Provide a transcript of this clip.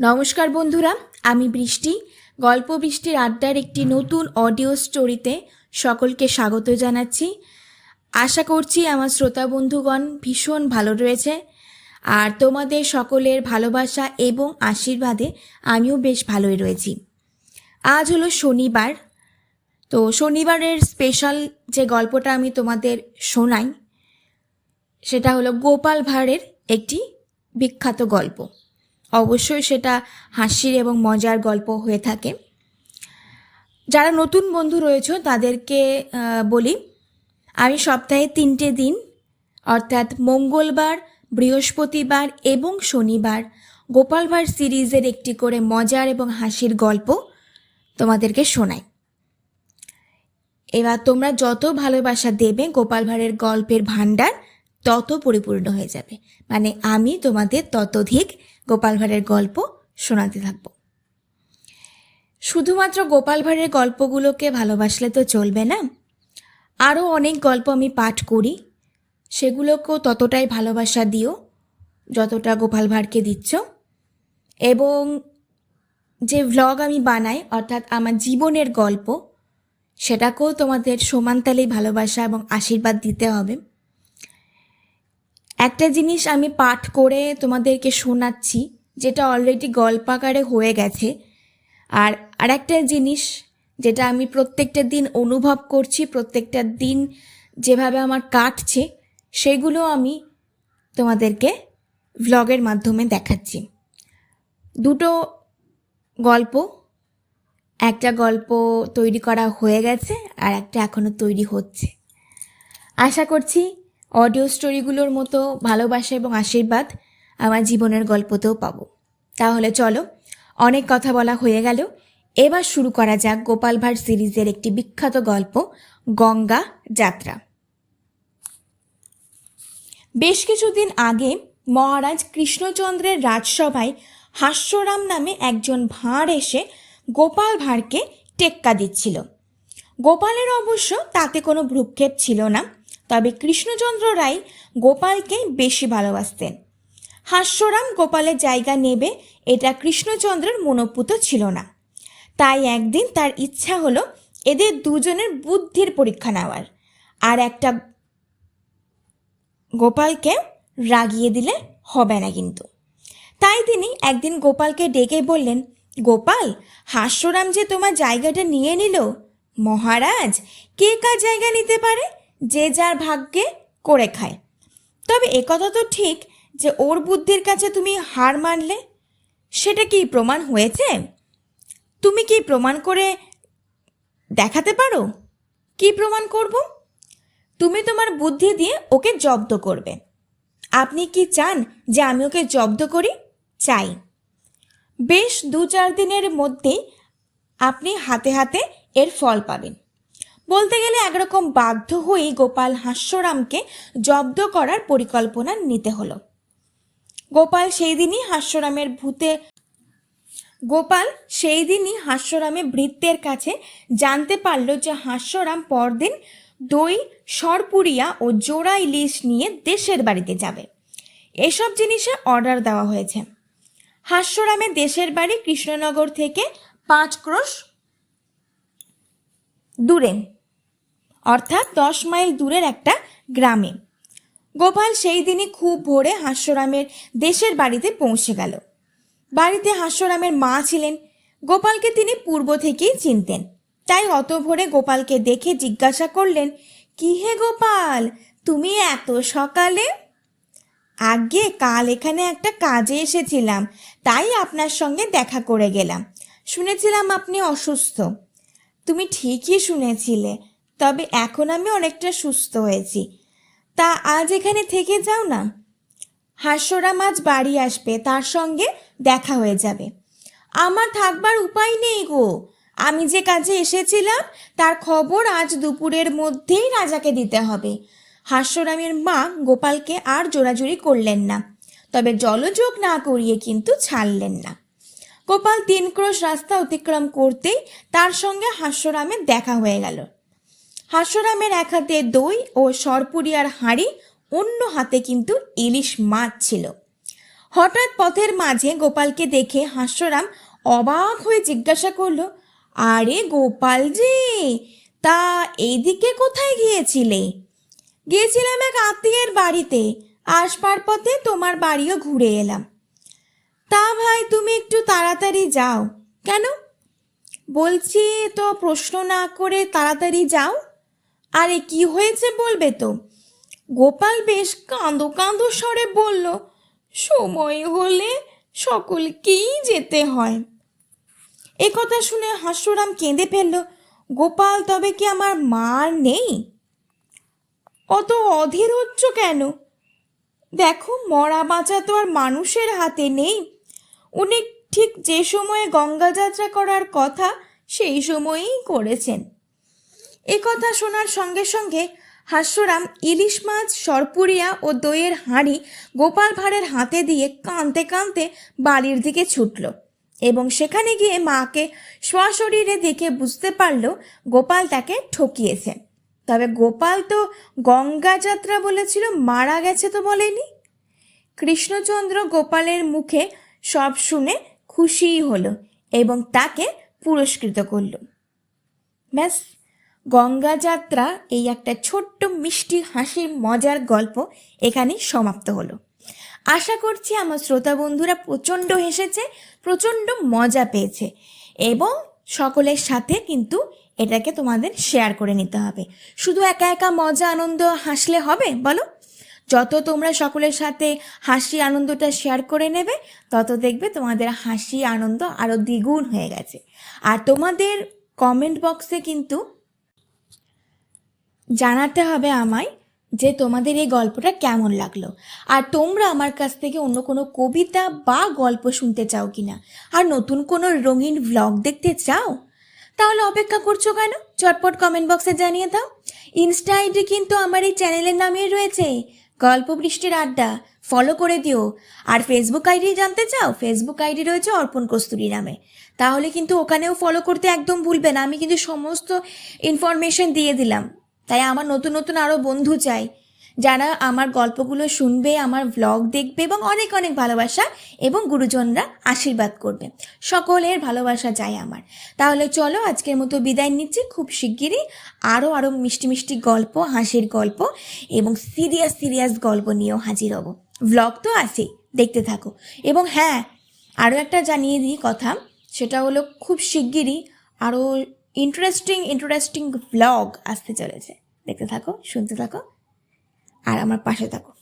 নমস্কার বন্ধুরা, আমি বৃষ্টি। গল্প বৃষ্টির আড্ডার একটি নতুন অডিও স্টোরিতে সকলকে স্বাগত জানাচ্ছি। আশা করছি আমার শ্রোতা বন্ধুগণ ভীষণ ভালো রয়েছে। আর তোমাদের সকলের ভালোবাসা এবং আশীর্বাদে আমিও বেশ ভালোই রয়েছি। আজ হলো শনিবার। তো শনিবারের স্পেশাল যে গল্পটা আমি তোমাদের শোনাই, সেটা হলো গোপাল ভাঁড়ের একটি বিখ্যাত গল্প। অবশ্যই সেটা হাসির এবং মজার গল্প হয়ে থাকে। যারা নতুন বন্ধু রয়েছে, তাদেরকে বলি, আমি সপ্তাহে তিনটে দিন, অর্থাৎ মঙ্গলবার, বৃহস্পতিবার এবং শনিবার গোপাল ভাঁড় সিরিজের একটি করে মজার এবং হাসির গল্প তোমাদেরকে শোনাই। এবার তোমরা যত ভালোবাসা দেবে গোপাল ভাঁড়ের গল্পের ভাণ্ডার, তত পরিপূর্ণ হয়ে যাবে। মানে আমি তোমাদের ততোধিক গোপাল ভাঁড়ের গল্প শোনাতে থাকব। শুধুমাত্র গোপাল ভাঁড়ের গল্পগুলোকে ভালোবাসলে তো চলবে না। আরও অনেক গল্প আমি পাঠ করি। সেগুলোকেও ততটাই ভালোবাসা দিও যতটা গোপাল ভাঁড়কে দিচ্ছ। এবং যে ভ্লগ আমি বানাই, অর্থাৎ আমার জীবনের গল্প, সেটাকেও তোমাদের সমানতালেই ভালোবাসা এবং আশীর্বাদ দিতে হবে। একটা জিনিস আমি পাঠ করে তোমাদেরকে শোনাচ্ছি, যেটা অলরেডি গল্পাকারে হয়ে গেছে। আর আরেকটা জিনিস যেটা আমি প্রত্যেকটা দিন অনুভব করছি, প্রত্যেকটা দিন যেভাবে আমার কাটছে, সেগুলো আমি তোমাদেরকে ভ্লগের মাধ্যমে দেখাচ্ছি। দুটো গল্প, একটা গল্প তৈরি করা হয়ে গেছে আর একটা এখনও তৈরি হচ্ছে। আশা করছি অডিও স্টোরিগুলোর মতো ভালোবাসা এবং আশীর্বাদ আমার জীবনের গল্পতেও পাবো। তাহলে চলো, অনেক কথা বলা হয়ে গেল। এবার শুরু করা যাক গোপাল ভাঁড় সিরিজের একটি বিখ্যাত গল্প, গঙ্গা যাত্রা। বেশ কিছুদিন আগে মহারাজ কৃষ্ণচন্দ্রের রাজসভায় হাস্যরাম নামে একজন ভাঁড় এসে গোপাল ভাঁড়কে টেক্কা দিচ্ছিল। গোপালের অবশ্য তাতে কোনো ভ্রুক্ষেপ ছিল না। তবে কৃষ্ণচন্দ্র রায় গোপালকে বেশি ভালোবাসতেন। হাস্যরাম গোপালের জায়গা নেবে এটা কৃষ্ণচন্দ্রের মনোপুত ছিল না। তাই একদিন তার ইচ্ছা হলো এদের দুজনের বুদ্ধির পরীক্ষা নেওয়ার। আর একটা গোপালকে রাগিয়ে দিলে হবে না কিন্তু। তাই তিনি একদিন গোপালকে ডেকে বললেন, গোপাল, হাস্যরাম যে তোমার জায়গাটা নিয়ে নিল, মহারাজ, কে কার জায়গা নিতে পারে? যে যার ভাগ্যে করে খায়। তবে একথা তো ঠিক যে ওর বুদ্ধির কাছে তুমি হার মানলে, সেটা কি প্রমাণ হয়েছে? তুমি কি প্রমাণ করে দেখাতে পারো? কি প্রমাণ করব? তুমি তোমার বুদ্ধি দিয়ে ওকে জব্দ করবে। আপনি কি চান যে আমি ওকে জব্দ করি? চাই। বেশ দু চার দিনের মধ্যেই আপনি হাতে হাতে এর ফল পাবেন। বলতে গেলে একরকম বাধ্য হয়েই গোপাল হাস্যরামকে জব্দ করার পরিকল্পনা নিতে হলো। গোপাল সেই দিনই হাস্যরামের ভূতে গোপাল সেই দিনই হাস্যরামে ভৃত্যের কাছে জানতে পারল যে হাস্যরাম পরদিন দই, সরপুরিয়া ও জোড়া ইলিশ নিয়ে দেশের বাড়িতে যাবে। এসব জিনিসে অর্ডার দেওয়া হয়েছে। হাস্যরামে দেশের বাড়ি কৃষ্ণনগর থেকে পাঁচ ক্রোশ দূরে। অর্থাৎ দশ মাইল দূরের একটা গ্রামে। গোপাল সেই দিনই খুব ভোরে হাস্যরামের দেশের বাড়িতে পৌঁছে গেল। বাড়িতে হাস্যরামের মা ছিলেন। গোপালকে তিনি পূর্ব থেকেই চিনতেন। তাই অত ভোরে গোপালকে দেখে জিজ্ঞাসা করলেন, কি হে গোপাল, তুমি এত সকালে? আগে কাল এখানে একটা কাজে এসেছিলাম, তাই আপনার সঙ্গে দেখা করে গেলাম। শুনেছিলাম আপনি অসুস্থ। তুমি ঠিকই শুনেছিলে তবে এখন আমি অনেকটা সুস্থ হয়েছি। তা আজ এখানে থেকে যাও না। হাস্যরাম আজ বাড়ি আসবে, তার সঙ্গে দেখা হয়ে যাবে। আমার থাকবার উপায় নেই গো। আমি যে কাজে এসেছিলাম, তার খবর আজ দুপুরের মধ্যেই রাজাকে দিতে হবে। হাস্যরামের মা গোপালকে আর জোরাজুরি করলেন না। তবে জলযোগ না করিয়ে কিন্তু ছাড়লেন না। গোপাল তিন ক্রোশ রাস্তা অতিক্রম করতেই তার সঙ্গে হাস্যরামের দেখা হয়ে গেল। হাস্যরামের এক হাতে দই ও সরপুরিয়ার হাঁড়ি, অন্য হাতে কিন্তু ইলিশ মাছ ছিল। হঠাৎ পথের মাঝে গোপালকে দেখে হাস্যরাম অবাক হয়ে জিজ্ঞাসা করল, আরে গোপাল যে তা এইদিকে কোথায় গিয়েছিলে? গিয়েছিলাম এক আত্মীয়ের বাড়িতে, আসবার পথে তোমার বাড়িও ঘুরে এলাম। তা ভাই, তুমি একটু তাড়াতাড়ি যাও। কেন? বলছি, তো প্রশ্ন না করে তাড়াতাড়ি যাও। আরে কি হয়েছে বলবে তো? গোপাল বেশ কাঁদো কাঁদো স্বরে বলল, সময় হলে সকলকেই যেতে হয়। এ কথা শুনে হাস্যরাম কেঁদে ফেলল, গোপাল, তবে কি আমার মার নেই? অত অধীর হচ্ছ কেন? দেখো, মরা বাঁচা তো আর মানুষের হাতে নেই। উনি ঠিক যে সময়ে গঙ্গা যাত্রা করার কথা, সেই সময়েই করেছেন। এ কথা শোনার সঙ্গে সঙ্গে হাস্যরাম ইলিশ মাছ, সরপুরিয়া ও দইয়ের হাঁড়ি গোপাল ভাঁড়ের হাতে দিয়ে কাঁদতে কাঁদতে বাড়ির দিকে ছুটল এবং সেখানে গিয়ে মাকে সশরীরে দেখে বুঝতে পারল গোপাল তাকে ঠকিয়েছে। তবে গোপাল তো গঙ্গা যাত্রা বলেছিল, মারা গেছে তো বলেনি। কৃষ্ণচন্দ্র গোপালের মুখে সব শুনে খুশিই হলো এবং তাকে পুরস্কৃত করল। ব্যাস গঙ্গা যাত্রা এই একটা ছোট্ট মিষ্টি হাসির মজার গল্প এখানে সমাপ্ত হলো। আশা করছি আমার শ্রোতা বন্ধুরা প্রচণ্ড হেসেছে, প্রচণ্ড মজা পেয়েছে এবং সকলের সাথে কিন্তু এটাকে তোমাদের শেয়ার করে নিতে হবে। শুধু একা একা মজা, আনন্দ হাসলে হবে? বলো। যত তোমরা সকলের সাথে হাসি, আনন্দটা শেয়ার করে নেবে, তত দেখবে তোমাদের হাসি, আনন্দ আরও দ্বিগুণ হয়ে গেছে। আর তোমাদের কমেন্ট বক্সে কিন্তু জানাতে হবে আমায় যে তোমাদের এই গল্পটা কেমন লাগল। আর তোমরা আমার কাছ থেকে অন্য কোনো কবিতা বা গল্প শুনতে চাও কি না আর নতুন কোনো রঙিন ভ্লগ দেখতে চাও? তাহলে অপেক্ষা করছ কেন? চটপট কমেন্ট বক্সে জানিয়ে দাও। ইনস্টা আইডি কিন্তু আমার এই চ্যানেলের নামেই রয়েছে। গল্প বৃষ্টির আড্ডা ফলো করে দিও। আর ফেসবুক আইডি জানতে চাও? ফেসবুক আইডি রয়েছে অর্পণ কস্তুরী নামে। তাহলে কিন্তু ওখানেও ফলো করতে একদম ভুলবে না। আমি কিন্তু সমস্ত ইনফরমেশন দিয়ে দিলাম। তাই আমার নতুন নতুন আরও বন্ধু চাই, যারা আমার গল্পগুলো শুনবে, আমার ভ্লগ দেখবে এবং অনেক অনেক ভালোবাসা এবং গুরুজনরা আশীর্বাদ করবে। সকলের ভালোবাসা চাই আমার। তাহলে চলো আজকের মতো বিদায় নিচ্ছি। খুব শিগগিরই আরও আরও মিষ্টি মিষ্টি গল্প, হাসির গল্প এবং সিরিয়াস সিরিয়াস গল্প নিয়েও হাজির হব। ভ্লগ তো আছেই, দেখতে থাকো। এবং হ্যাঁ আরও একটা জানিয়ে দিই কথা, সেটা হলো খুব শিগগিরই আরও ইন্টারেস্টিং ইন্টারেস্টিং ব্লগ আসতে চলেছে। দেখতে থাকো শুনতে থাকো আর আমার পাশে থাকো।